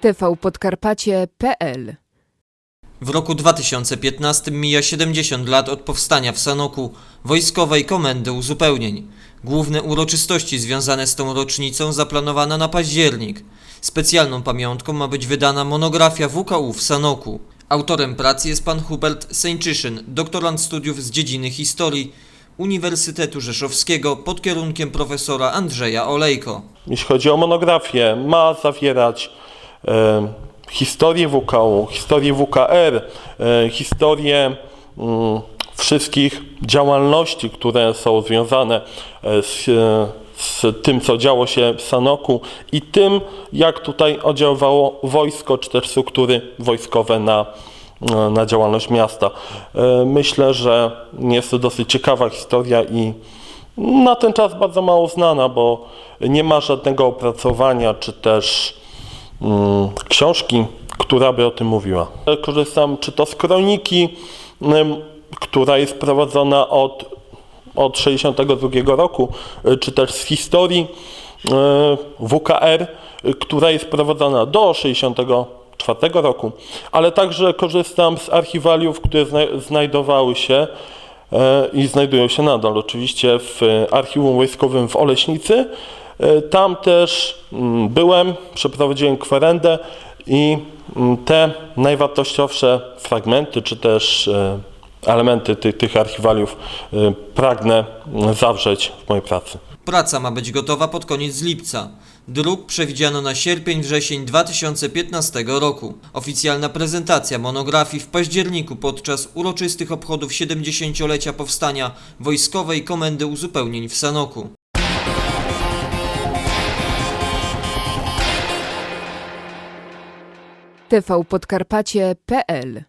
tvpodkarpacie.pl W roku 2015 mija 70 lat od powstania w Sanoku Wojskowej Komendy Uzupełnień. Główne uroczystości związane z tą rocznicą zaplanowano na październik. Specjalną pamiątką ma być wydana monografia WKU w Sanoku. Autorem pracy jest pan Hubert Sęczyszyn, doktorant studiów z dziedziny historii Uniwersytetu Rzeszowskiego pod kierunkiem profesora Andrzeja Olejko. jeśli chodzi o monografię, ma zawierać historię WKU, historię WKR, e, historię mm, wszystkich działalności, które są związane e, z, e, z tym, co działo się w Sanoku i tym, jak tutaj oddziaływało wojsko, czy też struktury wojskowe na, e, na działalność miasta. E, Myślę, że jest to dosyć ciekawa historia i na ten czas bardzo mało znana, bo nie ma żadnego opracowania czy też książki, która by o tym mówiła. Korzystam czy to z kroniki, która jest prowadzona od, od 62 roku, y, czy też z historii y, WKR, y, która jest prowadzona do 64 roku, ale także korzystam z archiwaliów, które zna- znajdowały się e, i znajdują się nadal oczywiście w e, archiwum wojskowym w Oleśnicy. E, Tam też mm, byłem, przeprowadziłem kwerendę i mm, te najwartościowsze fragmenty, czy też e, elementy tych, tych archiwaliów e, pragnę zawrzeć w mojej pracy. Praca ma być gotowa pod koniec lipca. Druk przewidziano na sierpień-wrzesień 2015 roku. Oficjalna prezentacja monografii w październiku podczas uroczystych obchodów 70-lecia powstania Wojskowej Komendy Uzupełnień w Sanoku. tvpodkarpacie.pl